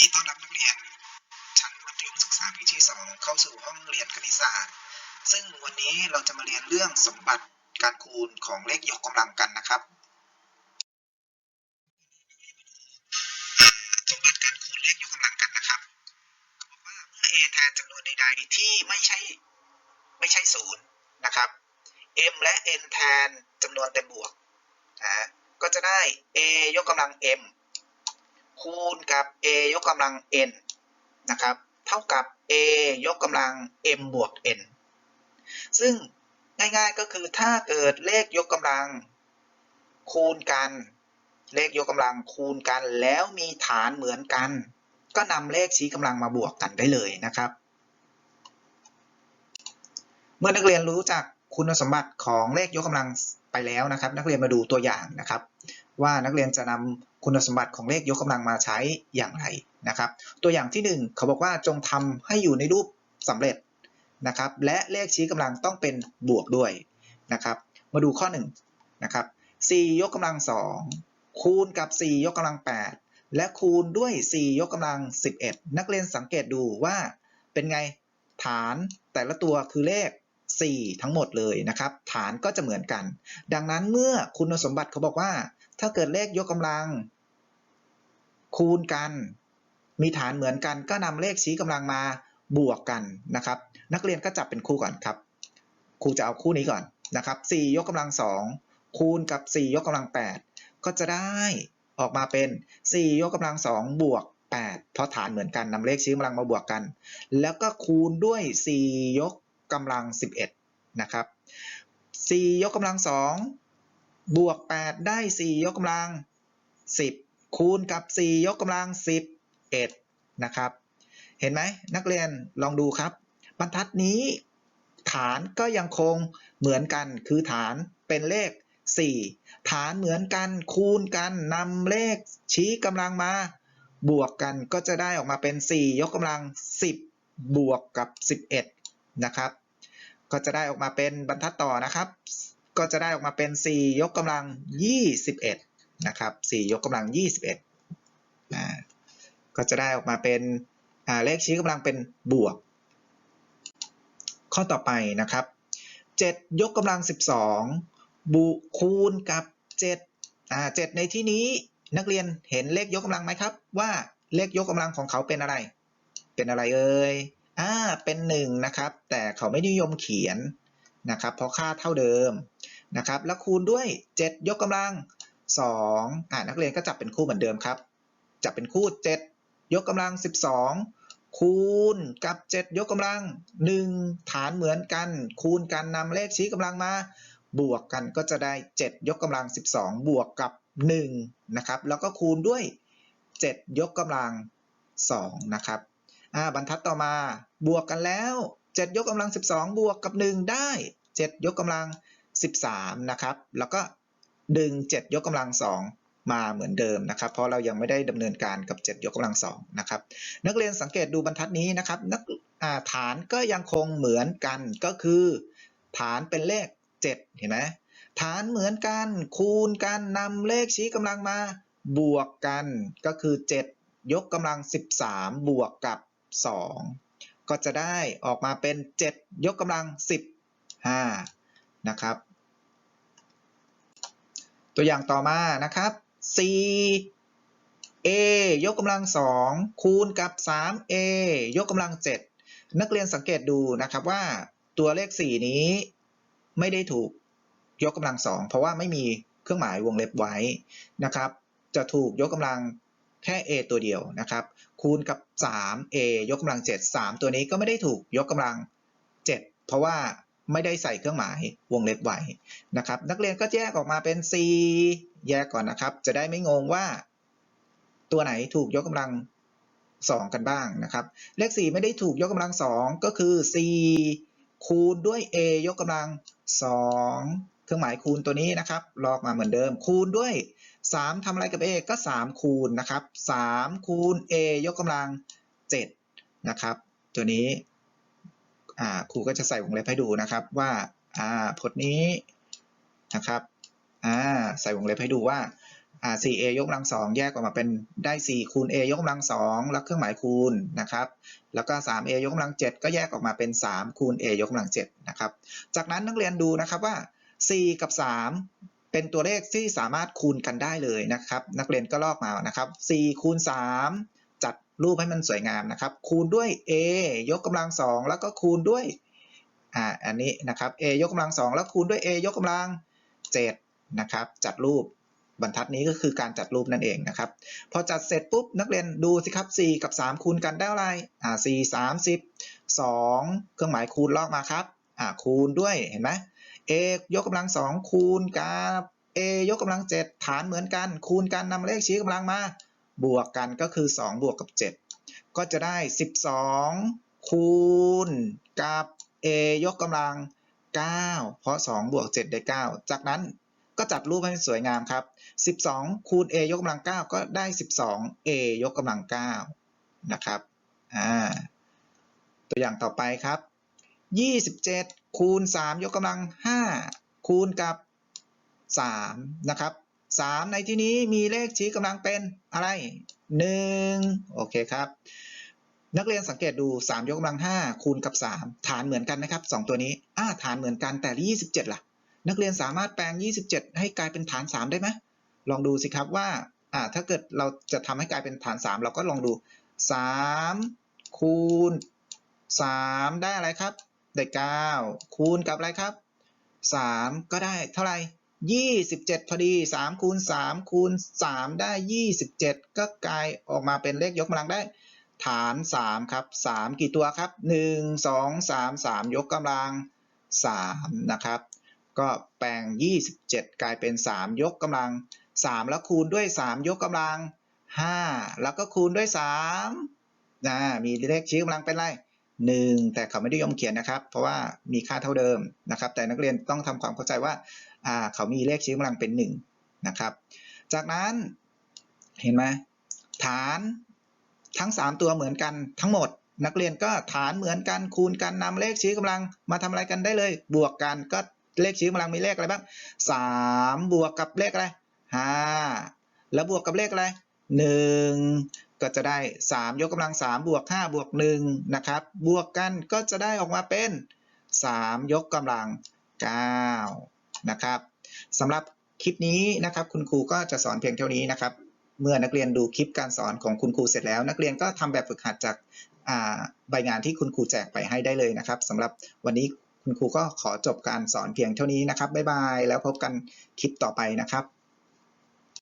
ดีต้อนรับนักเรียน ชั้นมัธยมศึกษาปีที่ 2 เข้าสู่ห้องเรียนคณิตศาสตร์ ซึ่งวันนี้เราจะมาเรียนเรื่องสมบัติการคูณของเลขยกกำลังกันนะครับ สมบัติการคูณเลขยกกำลังกันนะครับเขาบอกว่าเมื่อ a แทนจำนวนใดๆที่ไม่ใช่ไม่ใช่ศูนย์นะครับ m และ n แทนจำนวนเต็มบวกนะก็จะได้ a ยกกำลัง m คูณกับ a ยกกำลัง n นะครับ เท่ากับ a ยกกำลัง m บวก n ซึ่งง่ายๆก็คือถ้าเกิดเลขยกกำลังคูณกัน เลขยกกำลังคูณกัน แล้วมีฐานเหมือนกัน ก็นำเลขชี้กำลังมาบวกกันได้เลยนะครับ เมื่อนักเรียนรู้จักคุณสมบัติของเลขยกกำลังไปแล้วนะครับ นักเรียนมาดูตัวอย่างนะครับ ว่านักเรียนจะนำคุณสมบัติของเลขยกกำลังมาใช้อย่างไรนะครับ ตัวอย่างที่ 1 เขาบอกว่าจงทำให้อยู่ในรูปสำเร็จนะครับ และเลขชี้กำลังต้องเป็นบวกด้วยนะครับ มาดูข้อ1นะครับ4ยกกำลัง 2 คูณกับ 4 ยกกำลัง 8 และคูณด้วย 4 ยกกำลัง 11 นักเรียนสังเกตดูว่าเป็นไงฐานแต่ละตัวคือเลข 4 ทั้งหมดเลยนะครับ ฐานก็จะเหมือนกัน ดังนั้นเมื่อคุณสมบัติเขาบอกว่า ถ้าเกิดเลขยกกำลัง คูณกัน มีฐานเหมือนกัน ก็นำเลขชี้กำลังมาบวกกันนะครับ นักเรียนก็จับเป็นคู่ก่อนครับ ครูจะเอาคู่นี้ก่อนนะครับ4ยกกำลัง2คูณกับ 4 ยกกำลัง 8 ก็จะได้ออกมาเป็น 4 ยกกำลัง 2 บวก 8 เพราะฐานเหมือนกันนำเลขชี้กำลังมาบวกกัน แล้วก็คูณด้วย 4 ยกกำลัง 11 นะครับ 4 ยกกำลัง 2 บวก 8 ได้ 4 ยกกำลัง 10 คูณกับ 4 ยกกำลัง 11 นะครับ เห็นไหมนักเรียนลองดูครับ บรรทัดนี้ฐานก็ยังคงเหมือนกันคือฐานเป็นเลข 4 ฐานเหมือนกันคูณกันนำเลขชี้กำลังมา บวกกันก็จะได้ออกมาเป็น 4 ยกกำลัง 10 บวกกับ 11 นะครับ ก็จะได้ออกมาเป็นบรรทัดต่อนะครับ ก็จะได้ออกมาเป็น 4 ยกกำลัง 21 นะครับ 4 ยกกำลัง 21อ่าก็จะได้ออกมาเป็นเลขชี้กำลังเป็นบวก ข้อต่อไปนะครับ 7 ยกกำลัง 12 บุคูณกับ 7 อ่า 7 ในที่นี้นักเรียนเห็นเลขยกกำลังไหมครับ ว่าเลขยกกำลังของเขาเป็นอะไร เป็นอะไรเอ่ยอ่าเป็น 1 นะครับ แต่เขาไม่นิยมเขียน นะครับเพราะค่าเท่าเดิมนะครับแล้วคูณด้วย 7 ยกกำลัง2อ่านักเรียนก็จับเป็นคู่เหมือนเดิมครับ จับเป็นคู่ 7 ยกกำลัง 12 คูณกับ 7 ยกกำลัง 1 ฐานเหมือนกัน คูณกันนำเลขชี้กำลังมา บวกกันก็จะได้ 7 ยกกำลัง 12 บวกกับ 1 นะครับ แล้วก็คูณด้วย 7 ยกกำลัง2นะครับอ่าบรรทัดต่อมาบวกกันแล้ว 7 ยกกำลัง 12 บวกกับ 1 ได้ 7 ยกกำลัง 13 นะครับ แล้วก็ดึง 7 ยกกำลัง 2 มาเหมือนเดิมนะครับ เพราะเรายังไม่ได้ดำเนินการกับ 7 ยกกำลัง 2 นะครับ นักเรียนสังเกตดูบรรทัดนี้นะครับ นักฐานก็ยังคงเหมือนกันก็คือ ฐานเป็นเลข 7 เห็นไหมฐานเหมือนกัน คูณกันนำเลขชี้กำลังมาบวกกันก็คือ 7 ยกกำลัง 13 บวกกับ 2 ก็จะได้ออกมาเป็น 7 ยกกำลัง 15 นะครับ ตัวอย่างต่อมานะครับ 4 a ยกกำลัง 2 คูณกับ 3a ยกกำลัง 7 นักเรียนสังเกตดูนะครับว่าตัวเลข 4 นี้ไม่ได้ถูกยกกำลัง 2 เพราะว่าไม่มีเครื่องหมายวงเล็บไว้นะครับ จะถูกยกกำลัง แค่ a ตัวเดียวนะครับ คูณกับ 3a ยกกำลัง 7 3 ตัวนี้ก็ไม่ได้ถูกยกกำลัง 7 เพราะว่าไม่ได้ใส่เครื่องหมายวงเล็บไว้นะครับ นักเรียนก็แยกออกมาเป็น c แยกก่อนนะครับ จะได้ไม่งงว่า ตัวไหนถูกยกกำลัง 2 กันบ้างนะครับ เลข 4 ไม่ได้ถูกยกกำลัง 2 ก็คือ c คูณด้วย a ยกกำลัง 2 เครื่องหมายคูณตัวนี้นะครับ ลอกมาเหมือนเดิม คูณด้วย3ทำอะไรกับ a ก็ 3 คูณนะครับ3คูณ a ยกกำลัง 7 นะครับ ตัวนี้ครูก็จะใส่วงเล็บให้ดูนะครับว่าพจน์นี้นะครับใส่วงเล็บให้ดูว่าอ่า 4a ยกกำลังสองแยกออกมาเป็นได้ 4 คูณ a ยกกำลังสองแล้วเครื่องหมายคูณนะครับ แล้วก็ 3a ยกกำลัง 7 ก็แยกออกมาเป็น 3 คูณ a ยกกำลัง7นะครับ จากนั้นนักเรียนดูนะครับว่า 4 กับ 3 เป็นตัวเลขที่สามารถคูณกันได้เลยนะครับ นักเรียนก็ลอกมานะครับ4คูณ3จัดรูปให้มันสวยงามนะครับ คูณด้วย a ยกกำลังสองแล้วก็คูณด้วยอ่าอันนี้นะครับ a ยกกำลังสองแล้วคูณด้วย a ยกกำลัง7นะครับ จัดรูปบรรทัดนี้ก็คือการจัดรูปนั่นเองนะครับ พอจัดเสร็จปุ๊บนักเรียนดูสิครับ 4 กับ 3 คูณกันได้อะไรอ่า4 30 2 เครื่องหมายคูณลอกมาครับอ่าคูณด้วยเห็นไหม a ยกกำลัง2คูณกับ a ยกกำลัง7ฐานเหมือนกัน คูณกันนำเลขชี้กำลังมา บวกกันก็คือ 2 บวกกับ 7 ก็จะได้ 12 คูณกับ a ยกกำลัง 9 เพราะ 2 บวก 7 ได้ 9 จากนั้นก็จัดรูปให้สวยงามครับ 12 คูณ a ยกกำลัง 9 ก็ได้ 12 a ยกกำลัง 9 นะครับ อ่า ตัวอย่างต่อไปครับ 27คูณ3ยกกำลัง5คูณกับ3นะครับ3ในที่นี้มีเลขชี้กำลังเป็นอะไร1โอเคครับ นักเรียนสังเกตดู 3 ยกกำลัง 5 คูณกับ 3 ฐานเหมือนกันนะครับ 2 ตัวนี้อ่าฐานเหมือนกันแต่27ล่ะ นักเรียนสามารถแปลง 27 ให้กลายเป็นฐาน 3 ได้ไหมลองดูสิครับว่าอ่าถ้าเกิดเราจะทำให้กลายเป็นฐาน 3 เราก็ลองดู 3 คูณ 3 ได้อะไรครับ ได้9คูณกับอะไรครับ 3 ก็ได้เท่าไหร่ 27 พอดี 3 คูณ 3 คูณ 3 ได้ 27 ก็กลายออกมาเป็นเลขยกกำลังได้ ฐาน 3 ครับ 3 กี่ตัวครับ 1 2 3 3 ยกกำลัง 3 นะครับ ก็แปลง 27 กลายเป็น 3 ยกกำลัง 3 แล้วคูณด้วย 3 ยกกำลัง 5 แล้วก็คูณด้วย3นะมีเลขชี้กำลังเป็นไร 1 แต่เขาไม่ได้ยอมเขียนนะครับ เพราะว่ามีค่าเท่าเดิมนะครับ แต่นักเรียนต้องทำความเข้าใจว่าอ่าเขามีเลขชี้กำลังเป็น 1 นะครับ จากนั้นเห็นไหมฐานทั้ง 3 ตัวเหมือนกันทั้งหมด นักเรียนก็ฐานเหมือนกันคูณกันนำเลขชี้กำลังมาทำอะไรกันได้เลย บวกกันก็เลขชี้กำลังมีเลขอะไรบ้างสามบวกกับเลขอะไรหาแล้วบวกกับเลขอะไรหนึ่ง ก็จะได้สามยกกำลังสามบวกห้าบวกหนึ่งนะครับ บวกกันก็จะได้ออกมาเป็นสามยกกำลังเก้านะครับสำหรับคลิปนี้นะครับ คุณครูก็จะสอนเพียงเท่านี้นะครับ เมื่อนักเรียนดูคลิปการสอนของคุณครูเสร็จแล้ว นักเรียนก็ทำแบบฝึกหัดจากใบงานที่คุณครูแจกไปให้ได้เลยนะครับสำหรับวันนี้คุณครูก็ขอจบการสอนเพียงเท่านี้นะครับบ๊ายบาย แล้วพบกันคลิปต่อไปนะครับ